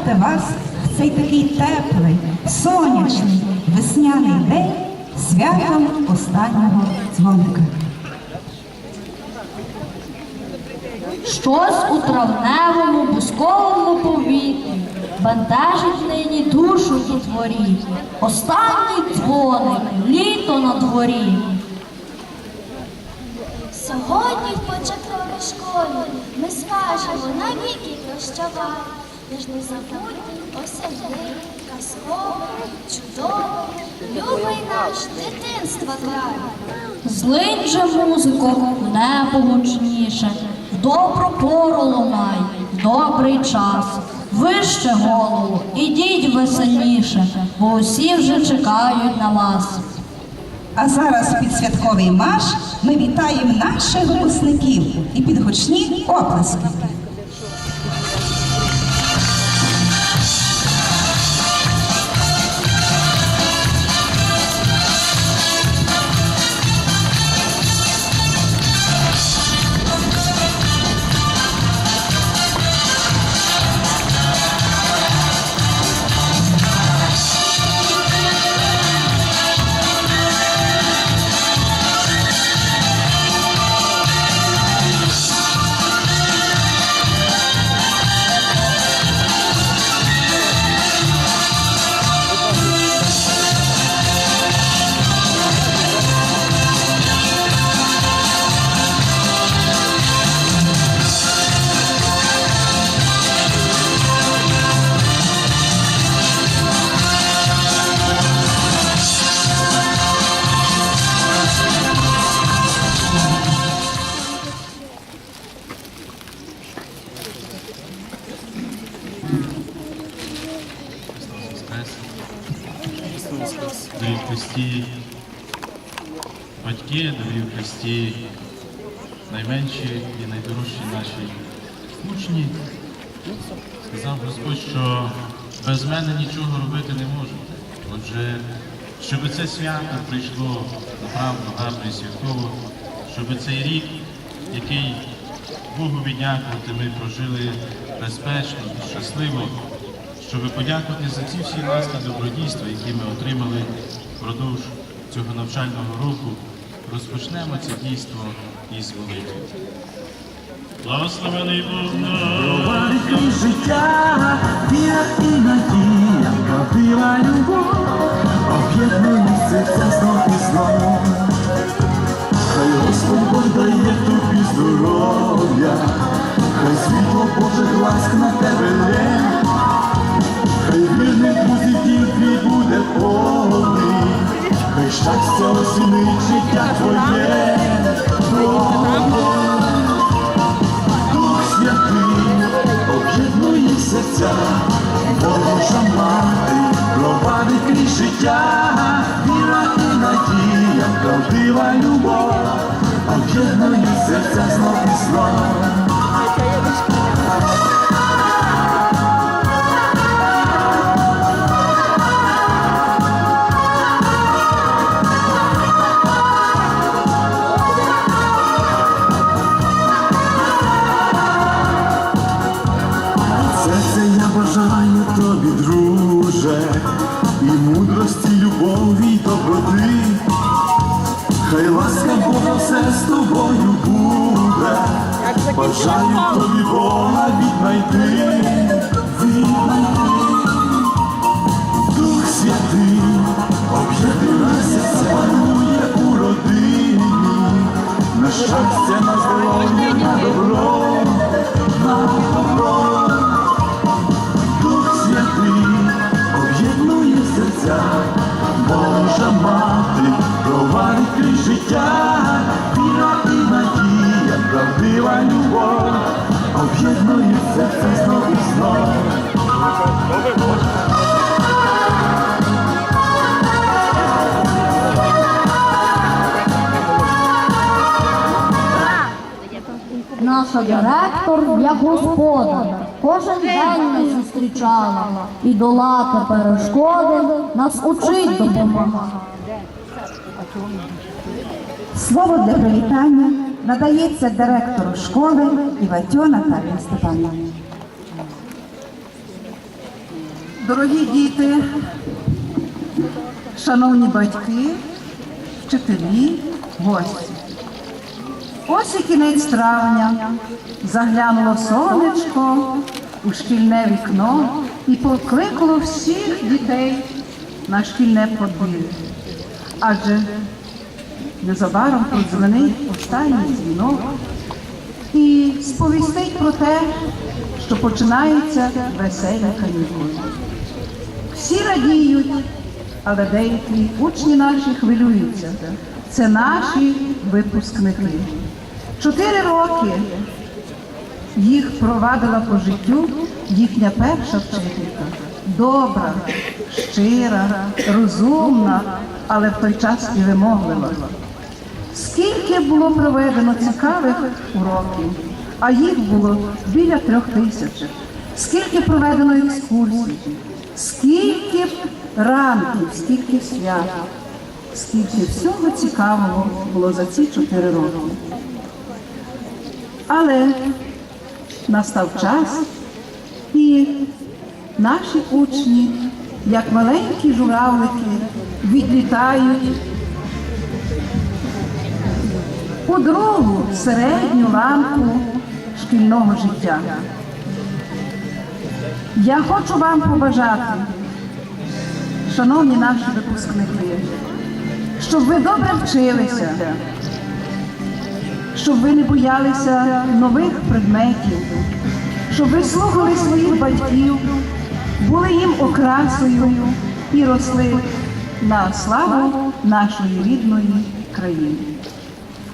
вітати вас в цей такий теплий, сонячний, весняний день святом останнього дзвоника. Щось у травневому бусковому повітрі бентежить нині душу дітворі. Останній дзвоник, літо на дворі. Сьогодні в початковій школі ми скажемо навіки прощавай, лиш не забудьте осяди, казковий, чудовий, любий наш дитинства край. Злинь же музико, в небо гучніше, в добру пору лунай, в добрий час. Вище голову, ідіть веселіше, бо усі вже чекають на вас. А зараз під святковий марш ми вітаємо наших випускників і під гучні оплески. Батьки, дорогі в Христі, найменші і найдорожчі наші учні. Сказав Господь, що без мене нічого робити не можете. Отже, щоб це свято прийшло направду гарно і святково, щоб цей рік, який Богу віддякувати, ми прожили безпечно щасливо, щоб подякувати за ці всі ласки добродійства, які ми отримали впродовж цього навчального року, розпочнемо це дійство із молитви. Благословений Бог наш! і життя, віра і надія, правдива любов, об'єднані серця життя твоє. Дух Святий об'єднує серця, Божа мати провадить крізь віра і надія, правдива любов, об'єднує серця знов і знов. Наша директор, як господар, кожен день нас зустрічала і долати перешкоди нас учить допомагати. Слово для привітання надається директору школи Іватьо Наталії Степанівні. Дорогі діти, шановні батьки, вчителі, гості. Ось і кінець травня заглянуло сонечко у шкільне вікно і покликало всіх дітей на шкільне подвір'я. Адже незабаром подзвонить останній дзвінок і сповістить про те, що починаються веселі канікули. Всі радіють, але деякі учні наші хвилюються. Це наші випускники. Чотири роки їх провадила по життю їхня перша вчителька. Добра, щира, розумна, але в той час і вимоглива. Скільки було проведено цікавих уроків, а їх було біля трьох тисяч. Скільки проведено екскурсій, скільки ранків, скільки свят, скільки всього цікавого було за ці чотири роки. Але настав час, і наші учні, як маленькі журавлики, відлітають у другу середню ланку шкільного життя. Я хочу вам побажати, шановні наші випускники, щоб ви добре вчилися, щоб ви не боялися нових предметів, щоб ви слухали своїх батьків, були їм окрасою і росли на славу нашої рідної країни.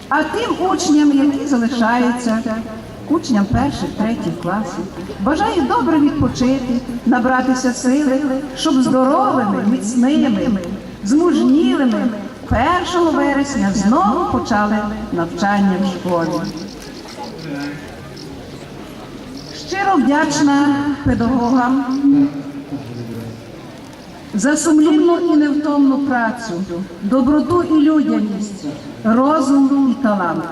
А тим учням, які залишаються, учням перших, третіх класів, бажаю добре відпочити, набратися сили, щоб здоровими, міцними, змужнілими 1 вересня знову почали навчання в школі. Щиро вдячна педагогам за сумлінну і невтомну працю, доброту і людяність, розум і талант.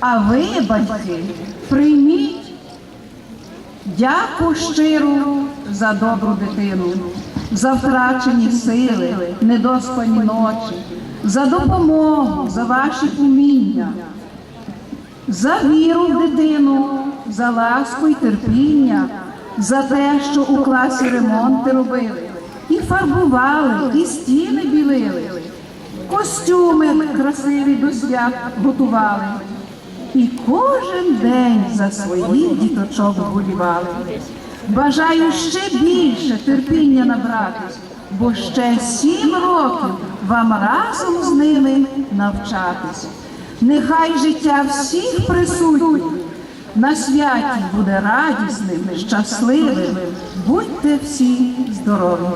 А ви, батьки, прийміть дяку щиру за добру дитину, за втрачені сили, недоспані ночі, за допомогу, за ваші уміння, за віру в дитину, за ласку і терпіння, за те, що у класі ремонти робили, і фарбували, і стіни білили, костюми красиві до свят готували. І кожен день за своїх діточок вболівали. Бажаю ще більше терпіння набратись, бо ще сім років вам разом з ними навчатись. Нехай життя всіх присутніх на святі буде радісним, щасливим. Будьте всі здорові.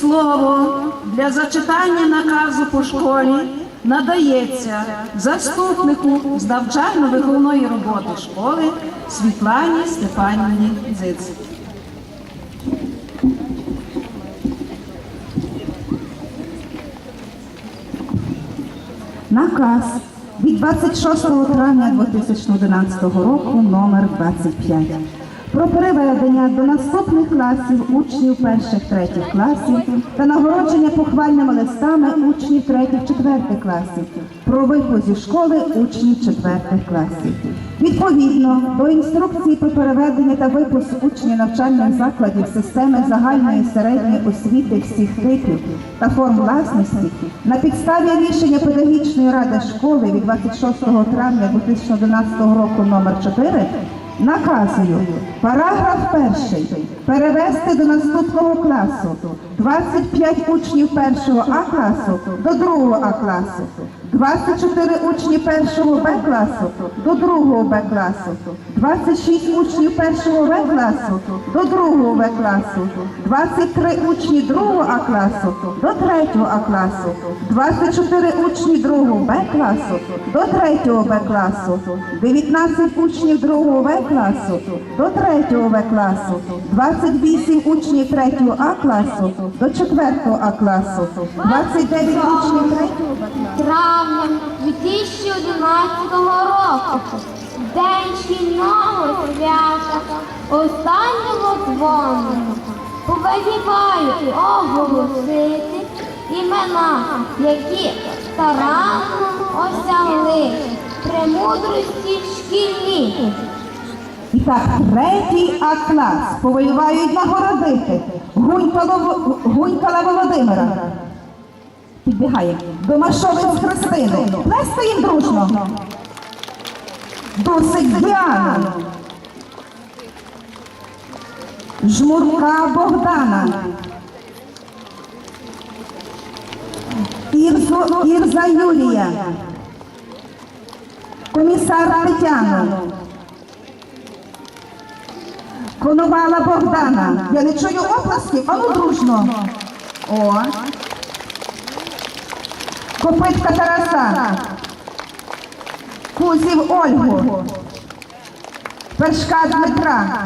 Слово для зачитання наказу по школі надається заступнику з навчально-виховної роботи школи Світлані Степанівні Дзиць. Наказ від 26 травня 2011 року номер 25 про переведення до наступних класів учнів перших третіх класів та нагородження похвальними листами учнів третіх четвертих класів про випуск зі школи учнів четвертих класів. Відповідно до інструкції про переведення та випуск учнів навчальних закладів системи загальної середньої освіти всіх типів та форм власності на підставі рішення педагогічної ради школи від 26 травня 2011 року номер 4 Наказую параграф перший перевести до наступного класу. 25 учнів першого А класу до другого А класу, 24 учні першого Б класу до другого Б класу, 26 учнів першого В класу до другого В класу, 23 учні другого А класу до третього А класу, 24 учні другого Б класу до третього Б класу, 19 учнів другого В класу до третього В класу, 28 учнів третього А класу до четвертого А класу, 29 учнів третього Б класу. Травня 2011 року, день шкільного свята, останнього дзвону. Повеліваю оголосити імена, які старанно осягли премудрості шкільні. І так, третій А клас повелівають нагородити Гунькала, Во- Гунькала Володимира. Підбігає. Домашовець Христини. Плесто їм дружно. Досить Діана. Жмурка Богдана. Ірзо, Ірза Юлія. Комісар Тетяна. Коновала Богдана. Я не чую оплески, а ну дружно. О. Копитка Тараса. Кузів Ольгу. Першка Дмитра.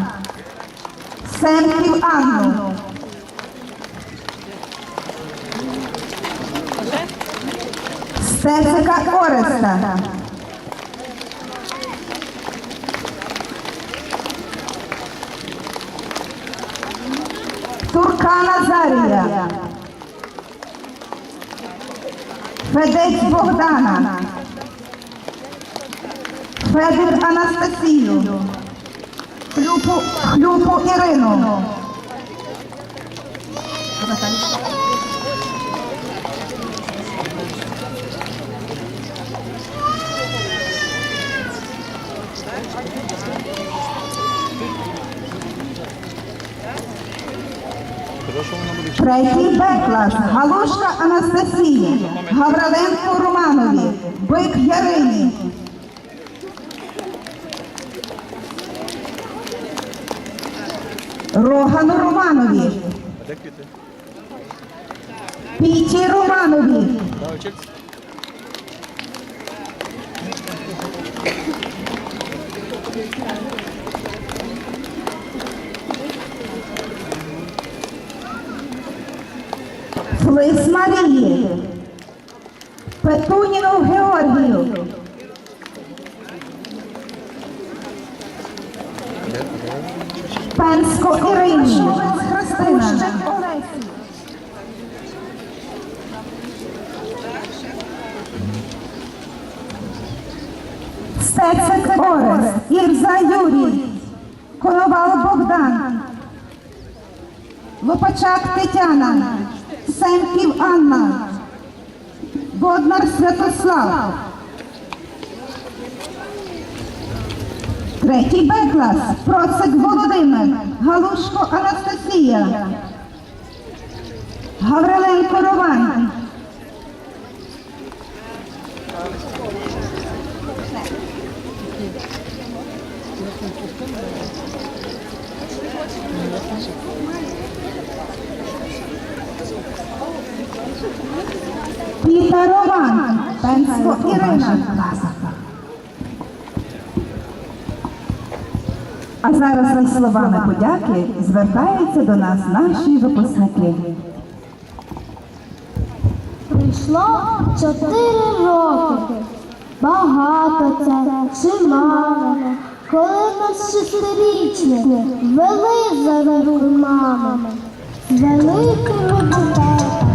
Семків Анну. Стесика Ореста. Турка Назарія. Федець Богдана. Федір Анастасію. Хлюпу, Хлюпу Ірину. Третій Б клас. Галушка Анастасії. Гавриленко Романові. Бик Ярині. Рогану Романові. Піті Романові. Марії. Петуніну Георгію. Пенсько Ірині. Христина. Стецик Орес. Ірза Юрій. Коновал Богдан. Лопачак Тетяна, Семків Анна, Боднар Святослав. Третій Б клас, Процик Володимир, Галушко Анастасія, Гавриленко Роман. Піта Роман, Пенсько Ірина. А зараз зі словами подяки звертаються до нас наші випускники. Прийшло чотири роки. Багато це чи мало. Коли нас шестирічних вели за руку мами. З великими дітей.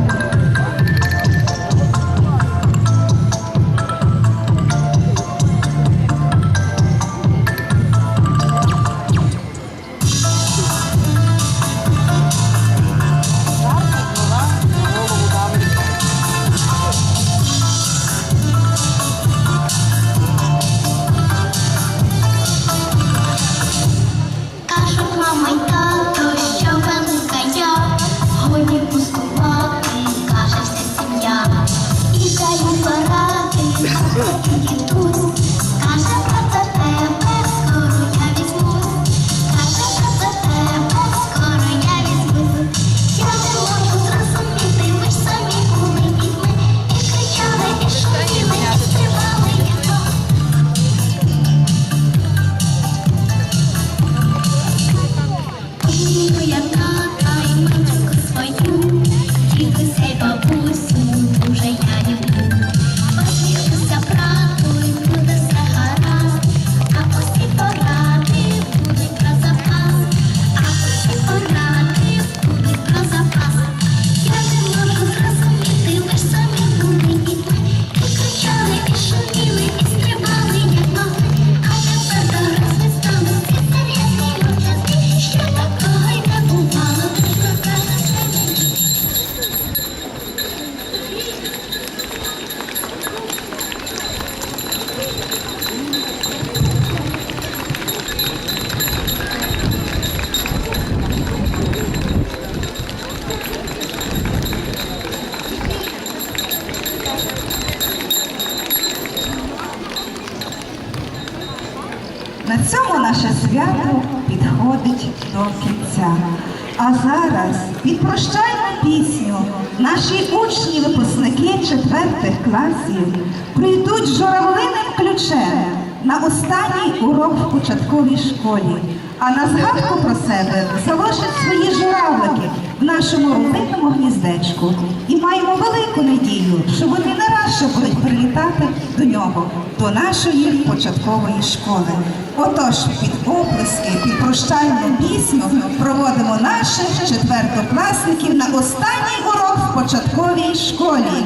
Класів прийдуть журавлиним ключем на останній урок в початковій школі, а на згадку про себе залишать свої журавлики в нашому родинному гніздечку. І маємо велику надію, що вони не раз будуть прилітати до нього, до нашої початкової школи. Отож, під оплески, під прощальну пісню проводимо наших четвертокласників на останній урок в початковій школі.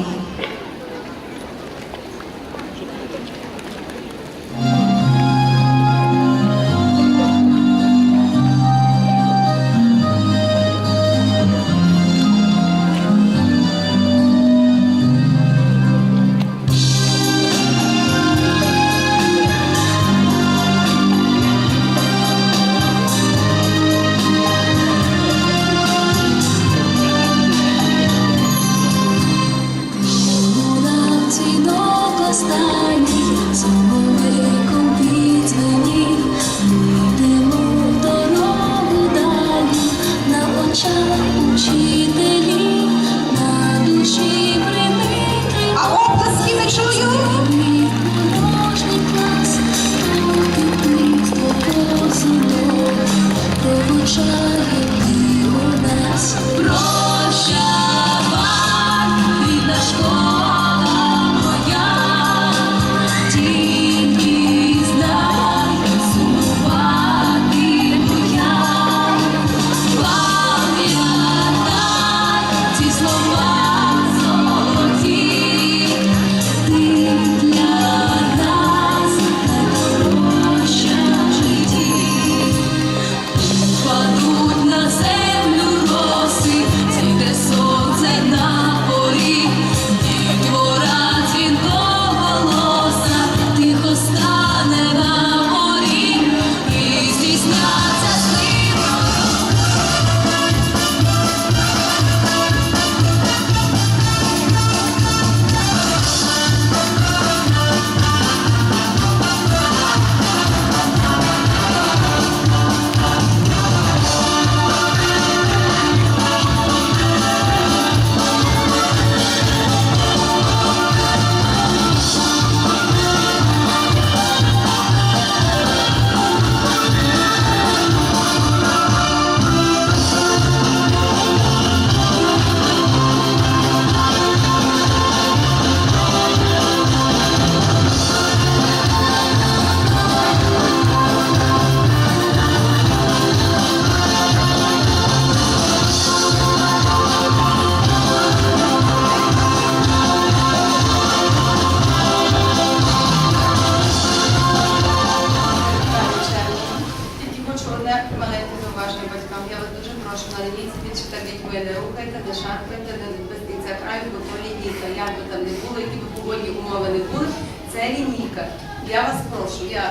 Дітьми не рухайте, не шарпайте, не безпіться краю, бо то лінійка. Як би там не було, які б погодні умови не були, це лінійка. Я вас прошу, я,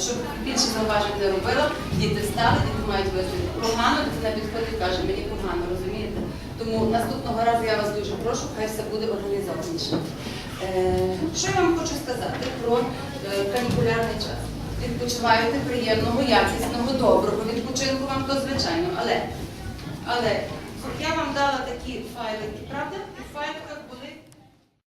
щоб більше зауважень не робила, діти встали, діти мають визнати. Погано дитина підходить каже, мені погано, розумієте? Тому наступного разу я вас дуже прошу, хай все буде організованіше. Е, що я вам хочу сказати про е, канікулярний час? Відпочиваєте приємного, якісного, доброго відпочинку вам то звичайно. Але, але я вам дала такі файлики, правда? Файликах